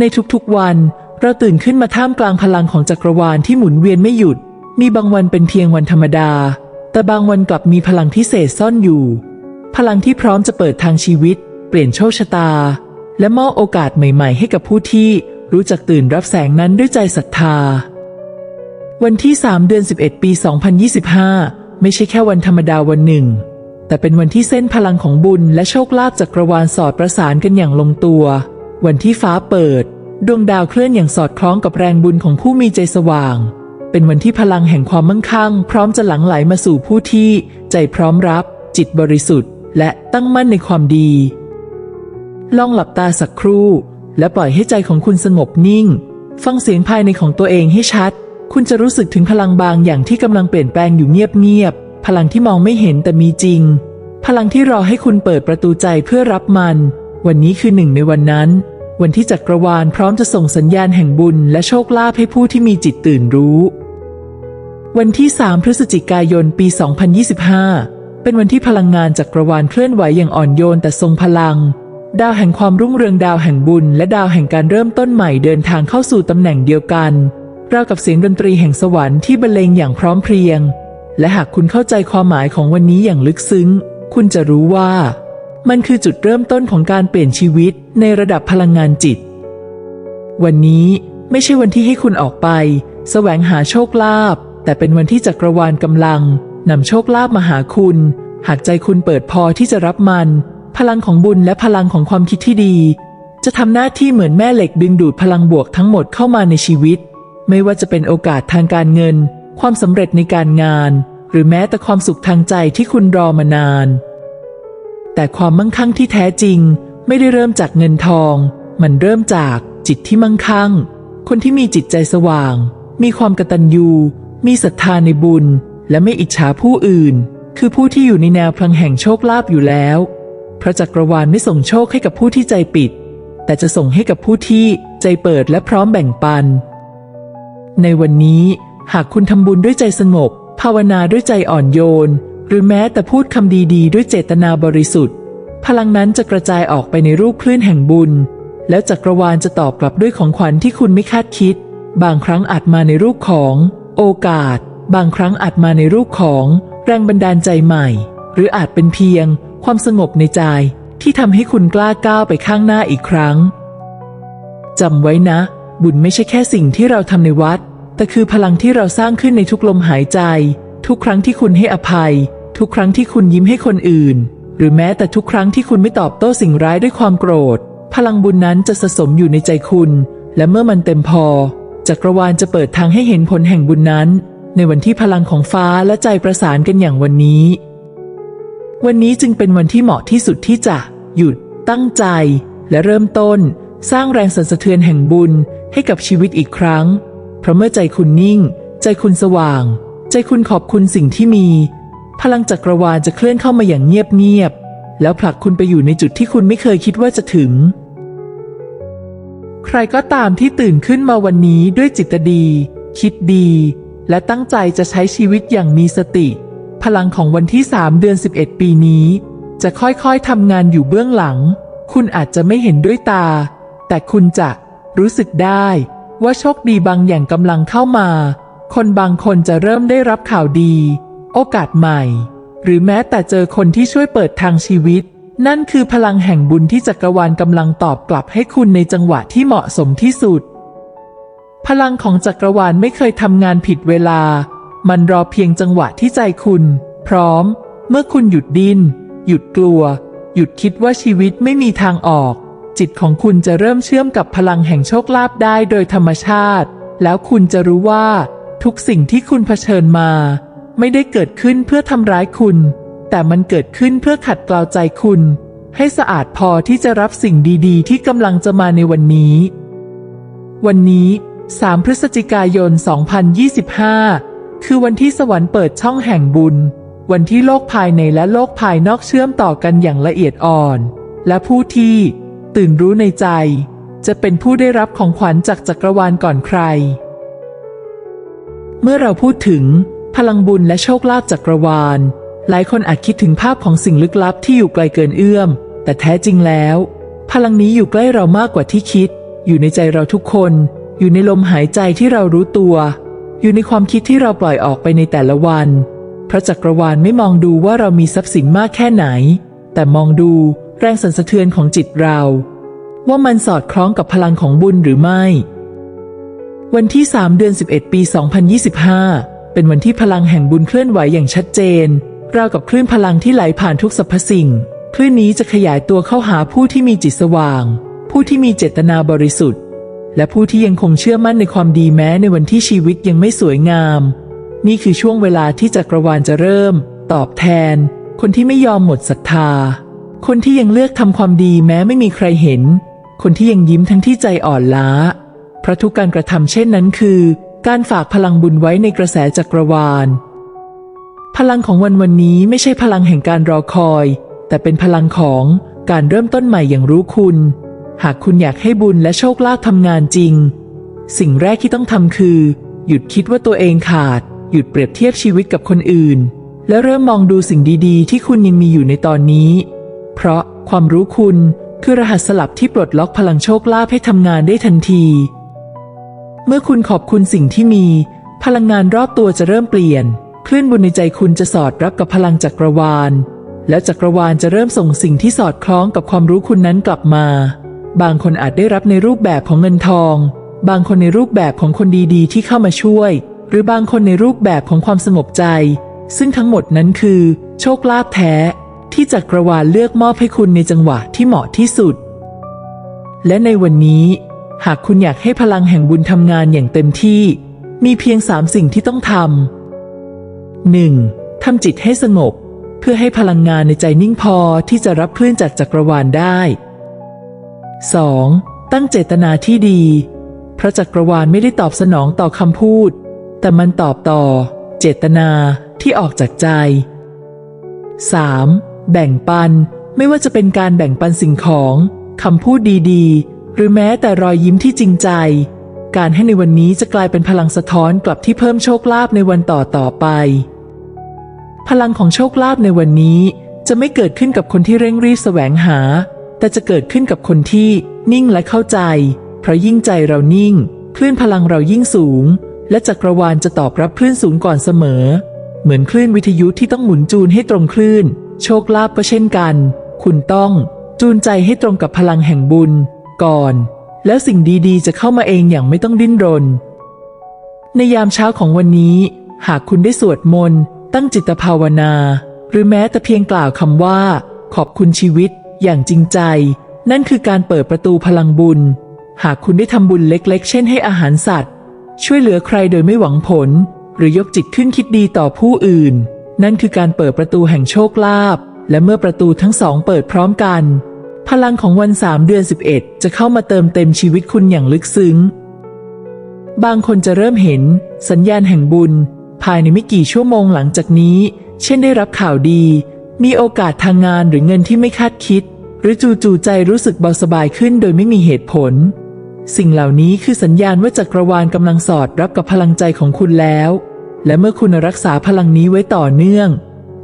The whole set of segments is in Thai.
ในทุกๆวัน เราตื่นขึ้นมาท่ามกลางพลังของจักรวาลที่หมุนเวียนไม่หยุด มีบางวันเป็นเพียงวันธรรมดา แต่บางวันกลับมีพลังพิเศษซ่อนอยู่ พลังที่พร้อมจะเปิดทางชีวิต เปลี่ยนโชคชะตา และมอบโอกาสใหม่ ๆ ให้กับผู้ที่รู้จักตื่นรับแสงนั้นด้วยใจศรัทธา วันที่ 3 เดือน 11 ปี 2025 ไม่ใช่แค่วันธรรมดาวันหนึ่ง แต่เป็นวันที่เส้นพลังของบุญและโชคลาภจักรวาลสอดประสานกันอย่างลงตัว วันที่ฟ้าเปิด ดวงดาวเคลื่อนอย่างสอดคล้องกับแรงบุญของผู้มีใจสว่าง เป็นวันที่พลังแห่งความมั่งคั่ง พร้อมจะหลั่งไหลมาสู่ผู้ที่ ใจพร้อมรับ จิตบริสุทธิ์ และตั้งมั่นในความดี ลองหลับตาสักครู่ และปล่อยให้ใจของคุณสงบนิ่ง ฟังเสียงภายในของตัวเองให้ชัด คุณจะรู้สึกถึงพลังบางอย่างที่กำลังเปลี่ยนแปลงอยู่เงียบๆพลังที่มองไม่เห็นแต่มีจริง พลังที่รอให้คุณเปิดประตูใจเพื่อรับมัน วันนี้คือหนึ่งในวันนั้น วันที่จักรวาลพร้อมจะส่งสัญญาณแห่งบุญและโชคลาภให้ผู้ที่มีจิตตื่นรู้ วันที่ 3 พฤศจิกายนปี 2025 เป็นวันที่พลังงานจักรวาลเคลื่อนไหวอย่างอ่อนโยนแต่ทรงพลัง ดาวแห่งความรุ่งเรืองดาวแห่งบุญ และดาวแห่งการเริ่มต้นใหม่เดินทางเข้าสู่ตำแหน่งเดียวกันราวกับเสียงดนตรีแห่งสวรรค์ที่บรรเลงอย่างพร้อมเพรียง และหากคุณเข้าใจความหมายของวันนี้อย่างลึกซึ้ง คุณจะรู้ว่า มันคือจุดเริ่มต้นของการเปลี่ยนชีวิตในระดับพลังงานจิต วันนี้ไม่ใช่วันที่ให้คุณออกไป แสวงหาโชคลาภแต่เป็นวันที่จักรวาลกำลังนำโชคลาภมาหาคุณ หากใจคุณเปิดพอที่จะรับมัน พลังของบุญและพลังของความคิดที่ดี จะทำหน้าที่เหมือนแม่เหล็กดึงดูดพลังบวกทั้งหมดเข้ามาในชีวิต ไม่ว่าจะเป็นโอกาสทางการเงิน ความสำเร็จในการงาน หรือแม้แต่ความสุขทางใจที่คุณรอมานาน แต่ความมั่งคั่งที่แท้จริง ไม่ได้เริ่มจากเงินทอง มันเริ่มจากจิตที่มั่งคั่ง คนที่มีจิตใจสว่าง มีความกตัญญู มีศรัทธาในบุญ และไม่อิจฉาผู้อื่น คือผู้ที่อยู่ในแนวพลังแห่งโชคลาภอยู่แล้ว พระจักรวาลไม่ส่งโชคให้กับผู้ที่ใจปิด แต่จะส่งให้กับผู้ที่ใจเปิดและพร้อมแบ่งปัน ในวันนี้หากคุณทำบุญด้วยใจสงบ ภาวนาด้วยใจอ่อนโยน หรือแม้แต่พูดคำดีๆ ด้วยเจตนาบริสุทธิ์ พลังนั้นจะกระจายออกไปในรูปคลื่นแห่งบุญ แล้วจักรวาลจะตอบกลับด้วยของขวัญที่คุณไม่คาดคิด บางครั้งอาจมาในรูปของ โอกาส บางครั้งอาจมาในรูปของ แรงบันดาลใจใหม่ หรืออาจเป็นเพียง ความสงบในใจ ที่ทำให้คุณกล้าก้าวไปข้างหน้าอีกครั้งจำไว้นะ บุญไม่ใช่แค่สิ่งที่เราทำในวัด แต่คือพลังที่เราสร้างขึ้นในทุกลมหายใจ ทุกครั้งที่คุณให้อภัย ทุกครั้งที่คุณยิ้มให้คนอื่น หรือแม้แต่ทุกครั้งที่คุณไม่ตอบโต้สิ่งร้ายด้วยความโกรธ พลังบุญนั้นจะสะสมอยู่ในใจคุณ และเมื่อมันเต็มพอ จักรวาลจะเปิดทางให้เห็นผลแห่งบุญนั้น ในวันที่พลังของฟ้าและใจประสานกันอย่างวันนี้ วันนี้จึงเป็นวันที่เหมาะที่สุดที่จะ หยุด ตั้งใจ และเริ่มต้น สร้างแรงสั่นสะเทือนแห่งบุญให้กับชีวิตอีกครั้ง เพราะเมื่อใจคุณนิ่ง ใจคุณสว่าง ใจคุณขอบคุณสิ่งที่มี พลังจักรวาลจะเคลื่อนเข้ามาอย่างเงียบๆแล้วผลักคุณไปอยู่ในจุดที่คุณไม่เคยคิดว่าจะถึง ใครก็ตามที่ตื่นขึ้นมาวันนี้ด้วยจิตดี คิดดี และตั้งใจจะใช้ชีวิตอย่างมีสติ พลังของวันที่ 3 เดือน 11 ปีนี้ จะค่อยๆทำงานอยู่เบื้องหลัง คุณอาจจะไม่เห็นด้วยตา แต่คุณจะรู้สึกได้ว่าโชคดีบางอย่างกำลังเข้ามา คนบางคนจะเริ่มได้รับข่าวดี โอกาสใหม่ หรือแม้แต่เจอคนที่ช่วยเปิดทางชีวิต นั่นคือพลังแห่งบุญที่จักรวาลกำลังตอบกลับให้คุณในจังหวะที่เหมาะสมที่สุด พลังของจักรวาลไม่เคยทำงานผิดเวลา มันรอเพียงจังหวะที่ใจคุณ พร้อม เมื่อคุณหยุดดิน้น หยุดกลัว หยุดคิดว่าชีวิตไม่มีทางออก จิตของคุณจะเริ่มเชื่อมกับพลังแห่งโชคลาภได้โดยธรรมชาติ แล้วคุณจะรู้ว่า ทุกสิ่งที่คุณเผชิญมา ไม่ได้เกิดขึ้นเพื่อทำร้ายคุณ แต่มันเกิดขึ้นเพื่อขัดเกลาใจคุณ ให้สะอาดพอที่จะรับสิ่งดีๆ ที่กำลังจะมาในวันนี้ วันนี้ 3 พฤศจิกายน 2025 คือวันที่สวรรค์เปิดช่องแห่งบุญ วันที่โลกภายในและโลกภายนอกเชื่อมต่อกันอย่างละเอียดอ่อน และผู้ที่ ตื่นรู้ในใจ จะเป็นผู้ได้รับของขวัญจากจักรวาลก่อนใคร เมื่อเราพูดถึง พลังบุญและโชคลาภจักรวาล หลายคนอาจคิดถึงภาพของสิ่งลึกลับที่อยู่ไกลเกินเอื้อม แต่แท้จริงแล้ว พลังนี้อยู่ใกล้เรามากกว่าที่คิด อยู่ในใจเราทุกคน อยู่ในลมหายใจที่เรารู้ตัว อยู่ในความคิดที่เราปล่อยออกไปในแต่ละวันเพราะจักรวาลไม่มองดูว่าเรามีทรัพย์สินมากแค่ไหน แต่มองดูแรงสั่นสะเทือนของจิตเรา ว่ามันสอดคล้องกับพลังของบุญหรือไม่ วันที่ 3 เดือน 11 ปี 2025 เป็นวันที่พลังแห่งบุญเคลื่อนไหวอย่างชัดเจน ราวกับคลื่นพลังที่ไหลผ่านทุกสรรพสิ่ง คลื่นนี้จะขยายตัวเข้าหาผู้ที่มีจิตสว่าง ผู้ที่มีเจตนาบริสุทธิ์ และผู้ที่ยังคงเชื่อมั่นในความดีแม้ในวันที่ชีวิตยังไม่สวยงาม นี่คือช่วงเวลาที่จักรวาลจะเริ่ม ตอบแทน คนที่ไม่ยอมหมดศรัทธา คนที่ยังเลือกทำความดีแม้ไม่มีใครเห็น คนที่ยังยิ้มทั้งที่ใจอ่อนล้าเพราะทุกการกระทำเช่นนั้นคือ การฝากพลังบุญไว้ในกระแสจักรวาล พลังของวันวันนี้ไม่ใช่พลังแห่งการรอคอย แต่เป็นพลังของการเริ่มต้นใหม่อย่างรู้คุณ หากคุณอยากให้บุญและโชคลาภทำงานจริง สิ่งแรกที่ต้องทำคือ หยุดคิดว่าตัวเองขาด หยุดเปรียบเทียบชีวิตกับคนอื่น และเริ่มมองดูสิ่งดีๆ ที่คุณยังมีอยู่ในตอนนี้ เพราะความรู้คุณคือรหัสสลับที่ปลดล็อกพลังโชคลาภให้ทำงานได้ทันที เมื่อคุณขอบคุณสิ่งที่มี พลังงานรอบตัวจะเริ่มเปลี่ยน คลื่นบุญในใจคุณจะสอดรับกับพลังจักรวาล แล้วจักรวาลจะเริ่มส่งสิ่งที่สอดคล้องกับความรู้คุณนั้นกลับมา บางคนอาจได้รับในรูปแบบของเงินทอง บางคนในรูปแบบของคนดีๆ ที่เข้ามาช่วย หรือบางคนในรูปแบบของความสงบใจ ซึ่งทั้งหมดนั้นคือ โชคลาภแท้ ที่จักรวาลเลือกมอบให้คุณในจังหวะที่เหมาะที่สุด และในวันนี้ หากคุณอยากให้พลังแห่งบุญทำงานอย่างเต็มที่ มีเพียงสามสิ่งที่ต้องทำ 1. ทำจิตให้สงบ เพื่อให้พลังงานในใจนิ่งพอที่จะรับคลื่นจากจักรวาลได้ 2. ตั้งเจตนาที่ดีเพราะจักรวาลไม่ได้ตอบสนองต่อคำพูด แต่มันตอบต่อ เจตนาที่ออกจากใจ 3. แบ่งปันไม่ว่าจะเป็นการแบ่งปันสิ่งของคำพูดดีๆ หรือแม้แต่รอยยิ้มที่จริงใจ การให้ในวันนี้จะกลายเป็นพลังสะท้อนกลับที่เพิ่มโชคลาภในวันต่อต่อไป พลังของโชคลาภในวันนี้จะไม่เกิดขึ้นกับคนที่เร่งรีบแสวงหา แต่จะเกิดขึ้นกับคนที่นิ่งและเข้าใจ เพราะยิ่งใจเรานิ่ง คลื่นพลังเรายิ่งสูง และจักรวาลจะตอบรับคลื่นสูงก่อนเสมอ เหมือนคลื่นวิทยุที่ต้องหมุนจูนให้ตรงคลื่น โชคลาภก็เช่นกัน คุณต้องจูนใจให้ตรงกับพลังแห่งบุญ ก่อน แล้วสิ่งดีๆ จะเข้ามาเองอย่างไม่ต้องดิ้นรน ในยามเช้าของวันนี้ หากคุณได้สวดมนต์ ตั้งจิตภาวนา หรือแม้แต่เพียงกล่าวคำว่า ขอบคุณชีวิต อย่างจริงใจ นั่นคือการเปิดประตูพลังบุญ หากคุณได้ทำบุญเล็กๆ เช่นให้อาหารสัตว์ ช่วยเหลือใครโดยไม่หวังผล หรือยกจิตขึ้นคิดดีต่อผู้อื่น นั่นคือการเปิดประตูแห่งโชคลาภและเมื่อประตูทั้งสองเปิดพร้อมกัน พลังของวันสามเดือน 11 จะเข้ามาเติมเต็มชีวิตคุณอย่างลึกซึ้ง บางคนจะเริ่มเห็น สัญญาณแห่งบุญ ภายในไม่กี่ชั่วโมงหลังจากนี้ เช่นได้รับข่าวดี มีโอกาสทางงานหรือเงินที่ไม่คาดคิด หรือจู่ๆใจรู้สึกเบาสบายขึ้นโดยไม่มีเหตุผล สิ่งเหล่านี้คือสัญญาณว่าจักรวาลกำลังสอดรับกับพลังใจของคุณแล้ว และเมื่อคุณรักษาพลังนี้ไว้ต่อเนื่อง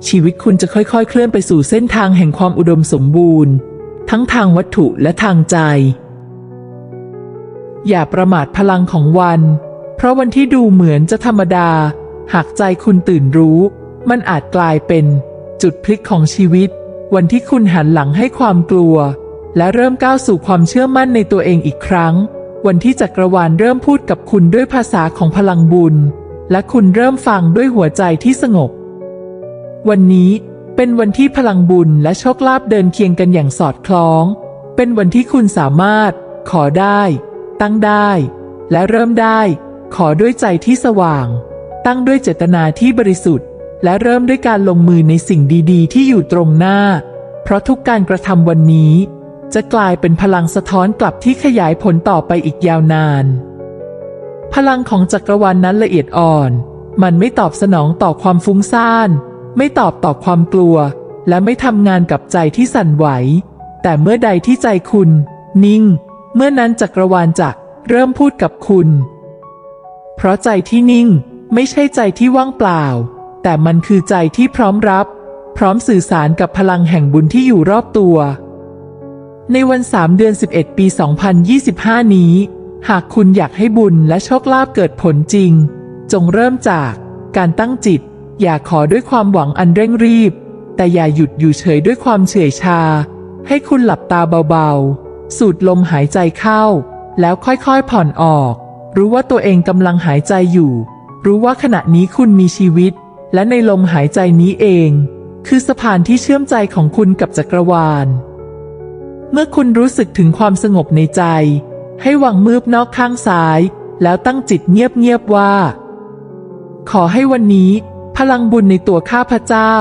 ชีวิตคุณจะค่อยๆ เคลื่อนไปสู่เส้นทางแห่งความอุดมสมบูรณ์ ทั้งทางวัตถุและทางใจ อย่าประมาทพลังของวัน เพราะวันที่ดูเหมือนจะธรรมดา หากใจคุณตื่นรู้ มันอาจกลายเป็นจุดพลิกของชีวิต วันที่คุณหันหลังให้ความกลัว และเริ่มก้าวสู่ความเชื่อมั่นในตัวเองอีกครั้ง วันที่จักรวาลเริ่มพูดกับคุณด้วยภาษาของพลังบุญ และคุณเริ่มฟังด้วยหัวใจที่สงบ วันนี้ เป็นวันที่พลังบุญและโชคลาภเดินเคียงกันอย่างสอดคล้อง เป็นวันที่คุณสามารถ ขอได้ ตั้งได้ และเริ่มได้ ขอด้วยใจที่สว่าง ตั้งด้วยเจตนาที่บริสุทธิ์ และเริ่มด้วยการลงมือในสิ่งดีๆ ที่อยู่ตรงหน้า เพราะทุกการกระทำวันนี้ จะกลายเป็นพลังสะท้อนกลับที่ขยายผลต่อไปอีกยาวนาน พลังของจักรวาลนนั้นละเอียดอ่อน มันไม่ตอบสนองต่อความฟุ้งซ่าน ไม่ตอบต่อความกลัว และไม่ทำงานกับใจที่สั่นไหว แต่เมื่อใดที่ใจคุณ นิ่ง เมื่อนั้นจักรวาลจะเริ่มพูดกับคุณ เพราะใจที่นิ่งไม่ใช่ใจที่ว่างเปล่า แต่มันคือใจที่พร้อมรับ พร้อมสื่อสารกับพลังแห่งบุญที่อยู่รอบตัว ในวัน3เดือน 11 ปี 2025 นี้ หากคุณอยากให้บุญและโชคลาภเกิดผลจริง จงเริ่มจากการตั้งจิต อย่าขอด้วยความหวังอันเร่งรีบ แต่อย่าหยุดอยู่เฉยด้วยความเฉื่อยชา ให้คุณหลับตาเบาๆ สูดลมหายใจเข้า แล้วค่อยๆผ่อนออก รู้ว่าตัวเองกำลังหายใจอยู่ รู้ว่าขณะนี้คุณมีชีวิต และในลมหายใจนี้เอง คือสะพานที่เชื่อมใจของคุณกับจักรวาล เมื่อคุณรู้สึกถึงความสงบในใจ ให้วางมือนอกข้างซ้าย แล้วตั้งจิตเงียบๆว่า ขอให้วันนี้ พลังบุญในตัวข้าพเจ้า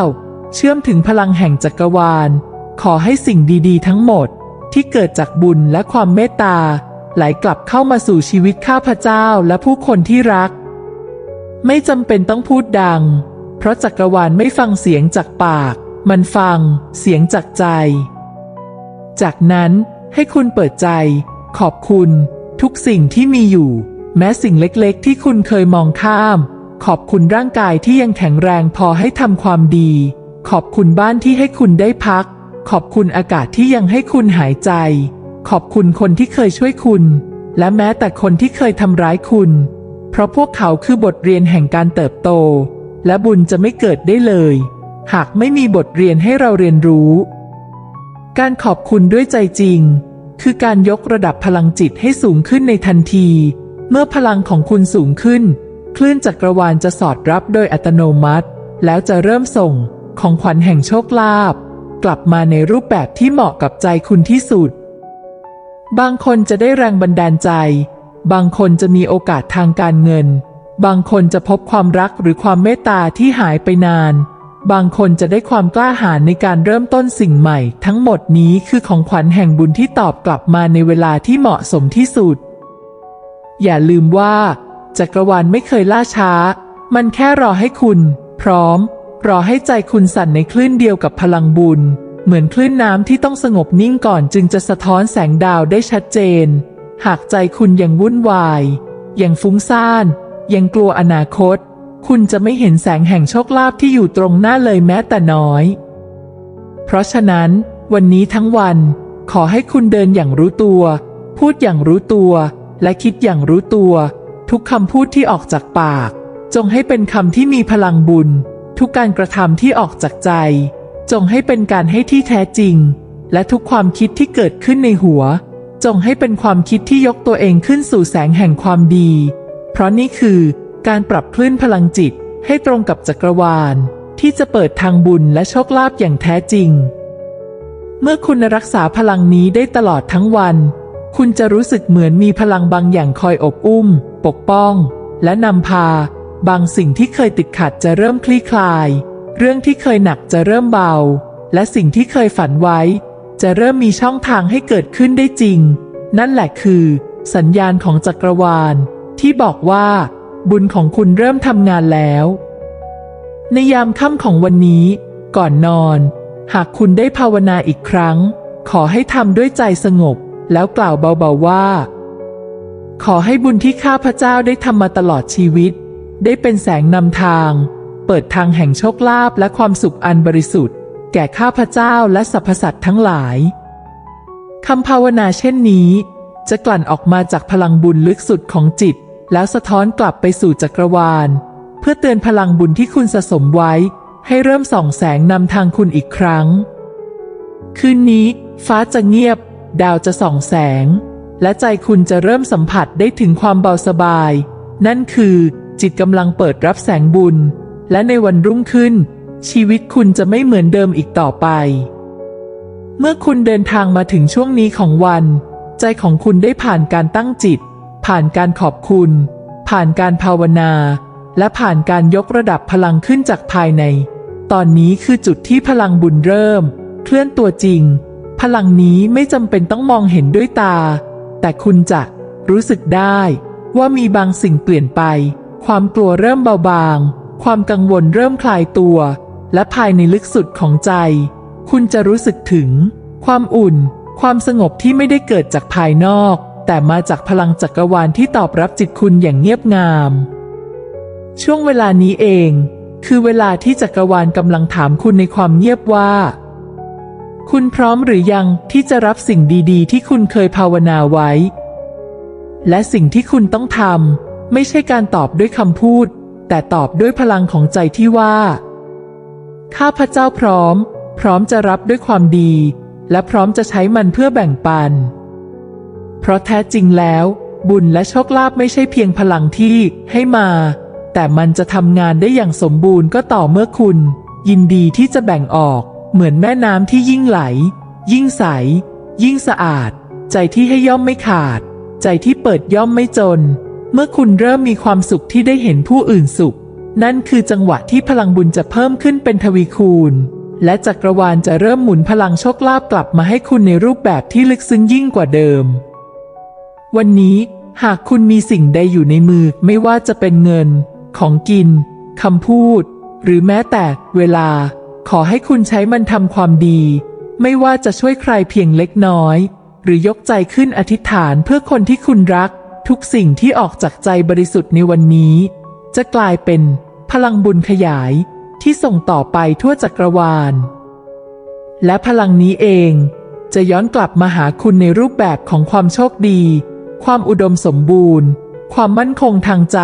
เชื่อมถึงพลังแห่งจักรวาล ขอให้สิ่งดีๆ ทั้งหมดที่เกิดจากบุญและความเมตตา ไหลกลับเข้ามาสู่ชีวิตข้าพเจ้าและผู้คนที่รัก ไม่จำเป็นต้องพูดดัง เพราะจักรวาลไม่ฟังเสียงจากปาก มันฟังเสียงจากใจ จากนั้นให้คุณเปิดใจ ขอบคุณ ทุกสิ่งที่มีอยู่ แม้สิ่งเล็กๆ ที่คุณเคยมองข้าม ขอบคุณร่างกายที่ยังแข็งแรงพอให้ทำความดี ขอบคุณบ้านที่ให้คุณได้พัก ขอบคุณอากาศที่ยังให้คุณหายใจ ขอบคุณคนที่เคยช่วยคุณ และแม้แต่คนที่เคยทำร้ายคุณ เพราะพวกเขาคือบทเรียนแห่งการเติบโต และบุญจะไม่เกิดได้เลย หากไม่มีบทเรียนให้เราเรียนรู้ การขอบคุณด้วยใจจริง คือการยกระดับพลังจิตให้สูงขึ้นในทันที เมื่อพลังของคุณสูงขึ้น คลื่นจักรวาลจะสอดรับโดยอัตโนมัติ แล้วจะเริ่มส่งของขวัญแห่งโชคลาภกลับมาในรูปแบบที่เหมาะกับใจคุณที่สุด บางคนจะได้แรงบันดาลใจ บางคนจะมีโอกาสทางการเงิน บางคนจะพบความรักหรือความเมตตาที่หายไปนาน บางคนจะได้ความกล้าหาญในการเริ่มต้นสิ่งใหม่ ทั้งหมดนี้คือของขวัญแห่งบุญที่ตอบกลับมาในเวลาที่เหมาะสมที่สุด อย่าลืมว่า จักรวาลไม่เคยล่าช้า มันแค่รอให้คุณ พร้อม รอให้ใจคุณสั่นในคลื่นเดียวกับพลังบุญ เหมือนคลื่นน้ำที่ต้องสงบนิ่งก่อนจึงจะสะท้อนแสงดาวได้ชัดเจน หากใจคุณยังวุ่นวาย ยังฟุ้งซ่าน ยังกลัวอนาคต คุณจะไม่เห็นแสงแห่งโชคลาภที่อยู่ตรงหน้าเลยแม้แต่น้อย เพราะฉะนั้น วันนี้ทั้งวัน ขอให้คุณเดินอย่างรู้ตัว พูดอย่างรู้ตัว และคิดอย่างรู้ตัว ทุกคำพูดที่ออกจากปาก จงให้เป็นคำที่มีพลังบุญ ทุกการกระทำที่ออกจากใจ จงให้เป็นการให้ที่แท้จริง และทุกความคิดที่เกิดขึ้นในหัว จงให้เป็นความคิดที่ยกตัวเองขึ้นสู่แสงแห่งความดี เพราะนี่คือการปรับคลื่นพลังจิตให้ตรงกับจักรวาล ที่จะเปิดทางบุญและโชคลาภอย่างแท้จริง เมื่อคุณรักษาพลังนี้ได้ตลอดทั้งวัน คุณจะรู้สึกเหมือนมีพลังบางอย่างคอยอบอุ้ม ปกป้อง และนำพา บางสิ่งที่เคยติดขัดจะเริ่มคลี่คลาย เรื่องที่เคยหนักจะเริ่มเบา และสิ่งที่เคยฝันไว้ จะเริ่มมีช่องทางให้เกิดขึ้นได้จริง นั่นแหละคือ สัญญาณของจักรวาล ที่บอกว่า บุญของคุณเริ่มทำงานแล้ว ในยามค่ำของวันนี้ ก่อนนอน หากคุณได้ภาวนาอีกครั้ง ขอให้ทำด้วยใจสงบ แล้วกล่าวเบาๆว่า ขอให้บุญที่ข้าพเจ้าได้ทำมาตลอดชีวิต ได้เป็นแสงนำทาง เปิดทางแห่งโชคลาภและความสุขอันบริสุทธิ์ แก่ข้าพเจ้าและสรรพสัตว์ทั้งหลายคำภาวนาเช่นนี้ จะกลั่นออกมาจากพลังบุญลึกสุดของจิต แล้วสะท้อนกลับไปสู่จักรวาล เพื่อเตือนพลังบุญที่คุณสะสมไว้ ให้เริ่มส่องแสงนำทางคุณอีกครั้ง คืนนี้ ฟ้าจะเงียบ ดาวจะส่องแสง และใจคุณจะเริ่มสัมผัสได้ถึงความเบาสบาย นั่นคือจิตกำลังเปิดรับแสงบุญ และในวันรุ่งขึ้น ชีวิตคุณจะไม่เหมือนเดิมอีกต่อไป เมื่อคุณเดินทางมาถึงช่วงนี้ของวัน ใจของคุณได้ผ่านการตั้งจิต ผ่านการขอบคุณ ผ่านการภาวนา และผ่านการยกระดับพลังขึ้นจากภายใน ตอนนี้คือจุดที่พลังบุญเริ่ม เคลื่อนตัวจริง พลังนี้ไม่จำเป็นต้องมองเห็นด้วยตา แต่คุณจะรู้สึกได้ว่ามีบางสิ่งเปลี่ยนไป ความกลัวเริ่มเบาบาง ความกังวลเริ่มคลายตัว และภายในลึกสุดของใจ คุณจะรู้สึกถึง ความอุ่น ความสงบที่ไม่ได้เกิดจากภายนอก แต่มาจากพลังจักรวาลที่ตอบรับจิตคุณอย่างเงียบงาม ช่วงเวลานี้เอง คือเวลาที่จักรวาลกำลังถามคุณในความเงียบว่า คุณพร้อมหรือยังที่จะรับสิ่งดีๆ ที่คุณเคยภาวนาไว้ และสิ่งที่คุณต้องทำไม่ใช่การตอบด้วยคำพูด แต่ตอบด้วยพลังของใจที่ว่า ข้าพเจ้าพร้อม พร้อมจะรับด้วยความดี และพร้อมจะใช้มันเพื่อแบ่งปัน เพราะแท้จริงแล้ว บุญและโชคลาภไม่ใช่เพียงพลังที่ให้มา แต่มันจะทำงานได้อย่างสมบูรณ์ก็ต่อเมื่อคุณ ยินดีที่จะแบ่งออก เหมือนแม่น้ำที่ยิ่งไหล ยิ่งใส ยิ่งสะอาด ใจที่ให้ย่อมไม่ขาด ใจที่เปิดย่อมไม่จน เมื่อคุณเริ่มมีความสุขที่ได้เห็นผู้อื่นสุข นั่นคือจังหวะที่พลังบุญจะเพิ่มขึ้นเป็นทวีคูณ และจักรวาลจะเริ่มหมุนพลังโชคลาภกลับมาให้คุณในรูปแบบที่ลึกซึ้งยิ่งกว่าเดิม วันนี้หากคุณมีสิ่งใดอยู่ในมือไม่ว่าจะเป็นเงิน ของกินคำพูด หรือแม้แต่เวลา ขอให้คุณใช้มันทำความดี ไม่ว่าจะช่วยใครเพียงเล็กน้อย หรือยกใจขึ้นอธิษฐานเพื่อคนที่คุณรัก ทุกสิ่งที่ออกจากใจบริสุทธิ์ในวันนี้ จะกลายเป็น พลังบุญขยาย ที่ส่งต่อไปทั่วจักรวาล และพลังนี้เอง จะย้อนกลับมาหาคุณในรูปแบบของความโชคดี ความอุดมสมบูรณ์ ความมั่นคงทางใจ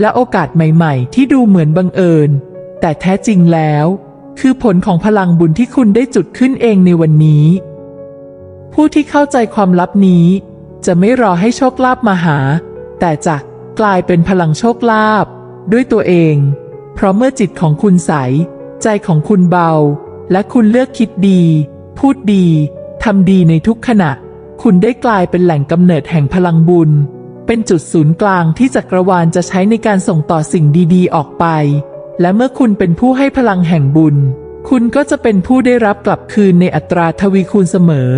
และโอกาสใหม่ ๆ ที่ดูเหมือนบังเอิญ แต่แท้จริงแล้ว คือผลของพลังบุญที่คุณได้จุดขึ้นเองในวันนี้ ผู้ที่เข้าใจความลับนี้ จะไม่รอให้โชคลาภมาหา แต่จะกลายเป็นพลังโชคลาภด้วยตัวเอง เพราะเมื่อจิตของคุณใส ใจของคุณเบา และคุณเลือกคิดดี พูดดีทำดีในทุกขณะ คุณได้กลายเป็นแหล่งกำเนิดแห่งพลังบุญ เป็นจุดศูนย์กลางที่จักรวาลจะใช้ในการส่งต่อสิ่งดี ๆ ออกไป และเมื่อคุณเป็นผู้ให้พลังแห่งบุญ คุณก็จะเป็นผู้ได้รับกลับคืนในอัตราทวีคูณเสมอ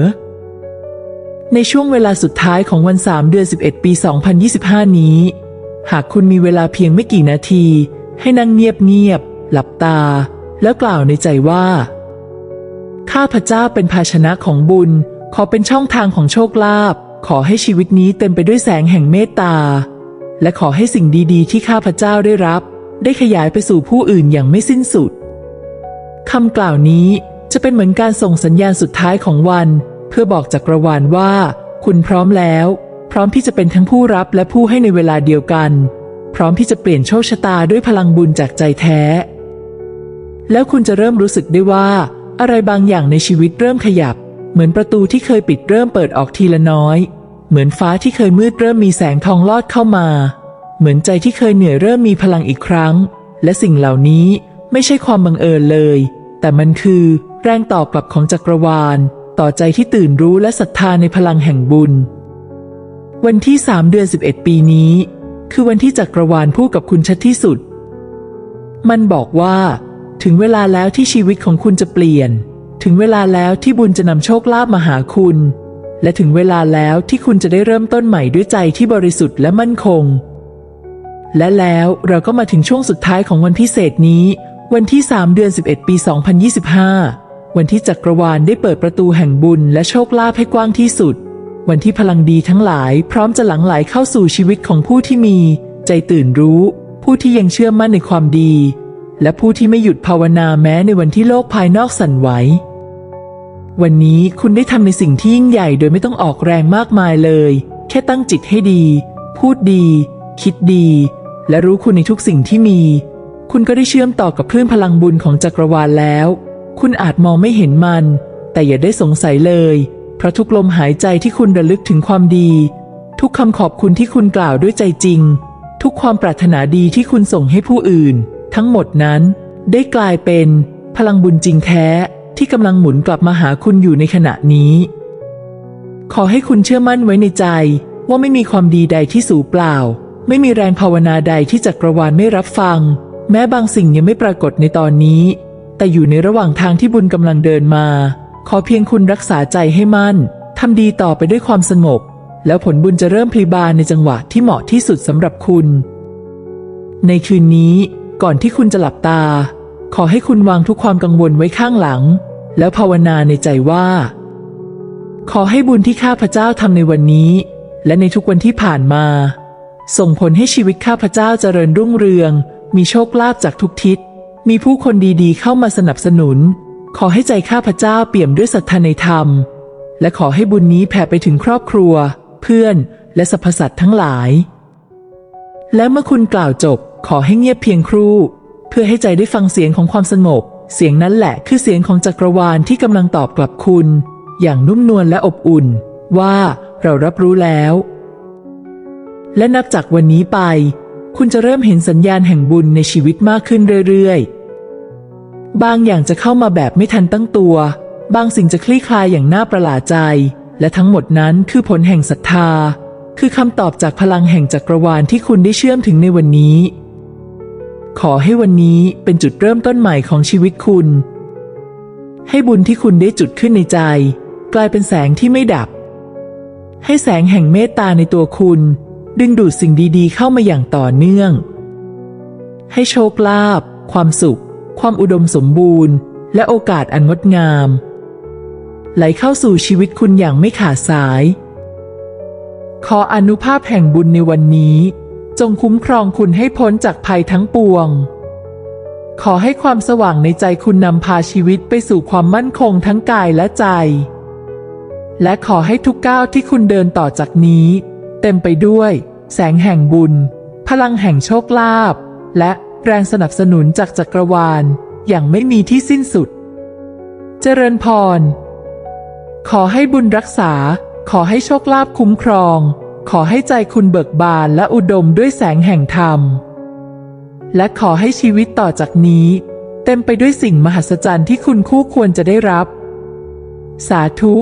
ในช่วงเวลาสุดท้ายของวัน 3 เดือน 11 ปี 2025 นี้ หากคุณมีเวลาเพียงไม่กี่นาที ให้นั่งเงียบๆหลับตา แล้วกล่าวในใจว่า ข้าพเจ้าเป็นภาชนะของบุญ ขอเป็นช่องทางของโชคลาภ ขอให้ชีวิตนี้เต็มไปด้วยแสงแห่งเมตตา และขอให้สิ่งดี ๆ ที่ข้าพเจ้าได้รับ ได้ขยายไปสู่ผู้อื่นอย่างไม่สิ้นสุดคำกล่าวนี้จะเป็นเหมือนการส่งสัญญาณสุดท้ายของวัน เพื่อบอกจักรวาลว่า คุณพร้อมแล้ว พร้อมที่จะเป็นทั้งผู้รับและผู้ให้ในเวลาเดียวกัน พร้อมที่จะเปลี่ยนโชคชะตาด้วยพลังบุญจากใจแท้ แล้วคุณจะเริ่มรู้สึกได้ว่า อะไรบางอย่างในชีวิตเริ่มขยับ เหมือนประตูที่เคยปิดเริ่มเปิดออกทีละน้อย เหมือนฟ้าที่เคยมืดเริ่มมีแสงทองลอดเข้ามา เหมือนใจที่เคยเหนื่อยเริ่มมีพลังอีกครั้ง และสิ่งเหล่านี้ไม่ใช่ความบังเอิญเลย แต่มันคือแรงตอบกลับของจักรวาล ต่อใจที่ตื่นรู้และศรัทธาในพลังแห่งบุญ วันที่ 3 เดือน 11 ปีนี้ คือวันที่จักรวาลพูดกับคุณชัดที่สุด มันบอกว่า ถึงเวลาแล้วที่ชีวิตของคุณจะเปลี่ยน ถึงเวลาแล้วที่บุญจะนำโชคลาภมาหาคุณ และถึงเวลาแล้วที่คุณจะได้เริ่มต้นใหม่ด้วยใจที่บริสุทธิ์และมั่นคง และแล้วเราก็มาถึงช่วงสุดท้ายของวันพิเศษนี้ วันที่ 3 เดือน 11 ปี 2025 วันที่จักรวาลได้เปิดประตูแห่งบุญและโชคลาภให้กว้างที่สุด วันที่พลังดีทั้งหลายพร้อมจะหลั่งไหลเข้าสู่ชีวิตของผู้ที่มี ใจตื่นรู้ ผู้ที่ยังเชื่อมั่นในความดี และผู้ที่ไม่หยุดภาวนาแม้ในวันที่โลกภายนอกสั่นไหววันนี้คุณได้ทำในสิ่งที่ยิ่งใหญ่โดยไม่ต้องออกแรงมากมายเลย แค่ตั้งจิตให้ดี พูดดี คิดดี และรู้คุณในทุกสิ่งที่มี คุณก็ได้เชื่อมต่อกับคลื่นพลังบุญของจักรวาลแล้ว คุณอาจมองไม่เห็นมัน แต่อย่าได้สงสัยเลย เพราะทุกลมหายใจที่คุณระลึกถึงความดี ทุกคำขอบคุณที่คุณกล่าวด้วยใจจริง ทุกความปรารถนาดีที่คุณส่งให้ผู้อื่น ทั้งหมดนั้น ได้กลายเป็น พลังบุญจริงแท้ที่กำลังหมุนกลับมาหาคุณอยู่ในขณะนี้ ขอให้คุณเชื่อมั่นไว้ในใจว่าไม่มีความดีใดที่สูญเปล่า ไม่มีแรงภาวนาใดที่จักรวาลไม่รับฟัง แม้บางสิ่งยังไม่ปรากฏในตอนนี้ แต่อยู่ในระหว่างทางที่บุญกำลังเดินมา ขอเพียงคุณรักษาใจให้มั่นทำดีต่อไปด้วยความสงบ แล้วผลบุญจะเริ่มพลีบานในจังหวะที่เหมาะที่สุดสำหรับคุณ ในคืนนี้ ก่อนที่คุณจะหลับตา ขอให้คุณวางทุกความกังวลไว้ข้างหลัง แล้วภาวนาในใจว่า ขอให้บุญที่ข้าพเจ้าทำในวันนี้ และในทุกวันที่ผ่านมา ส่งผลให้ชีวิตข้าพเจ้าเจริญรุ่งเรือง มีโชคลาภจากทุกทิศ มีผู้คนดีๆ เข้ามาสนับสนุน ขอให้ใจข้าพเจ้าเปี่ยมด้วยศรัทธาในธรรม และขอให้บุญนี้แผ่ไปถึงครอบครัว เพื่อน และสรรพสัตว์ทั้งหลาย และเมื่อคุณกล่าวจบ ขอให้เงียบเพียงครู่ เพื่อให้ใจได้ฟังเสียงของความสงบ เสียงนั้นแหละคือเสียงของจักรวาลที่กำลังตอบกลับคุณ อย่างนุ่มนวลและอบอุ่น ว่าเรารับรู้แล้ว และนับจากวันนี้ไป คุณจะเริ่มเห็นสัญญาณแห่งบุญในชีวิตมากขึ้นเรื่อยๆ บางอย่างจะเข้ามาแบบไม่ทันตั้งตัว บางสิ่งจะคลี่คลายอย่างน่าประหลาดใจ และทั้งหมดนั้นคือผลแห่งศรัทธา คือคำตอบจากพลังแห่งจักรวาลที่คุณได้เชื่อมถึงในวันนี้ ขอให้วันนี้เป็นจุดเริ่มต้นใหม่ของชีวิตคุณ ให้บุญที่คุณได้จุดขึ้นในใจ กลายเป็นแสงที่ไม่ดับ ให้แสงแห่งเมตตาในตัวคุณ ดึงดูดสิ่งดีๆ เข้ามาอย่างต่อเนื่อง ให้โชคลาภความสุข ความอุดมสมบูรณ์ และโอกาสอันงดงาม ไหลเข้าสู่ชีวิตคุณอย่างไม่ขาดสาย ขออนุภาพแห่งบุญในวันนี้ จงคุ้มครองคุณให้พ้นจากภัยทั้งปวง ขอให้ความสว่างในใจคุณนำพาชีวิตไปสู่ความมั่นคงทั้งกายและใจ และขอให้ทุกก้าวที่คุณเดินต่อจากนี้ เต็มไปด้วย แสงแห่งบุญ พลังแห่งโชคลาภและแรงสนับสนุนจากจักรวาลอย่างไม่มีที่สิ้นสุด เจริญพร ขอให้บุญรักษา ขอให้โชคลาภคุ้มครอง ขอให้ใจคุณเบิกบานและอุดมด้วยแสงแห่งธรรม และขอให้ชีวิตต่อจากนี้ เต็มไปด้วยสิ่งมหัศจรรย์ที่คุณคู่ควรจะได้รับ สาธุ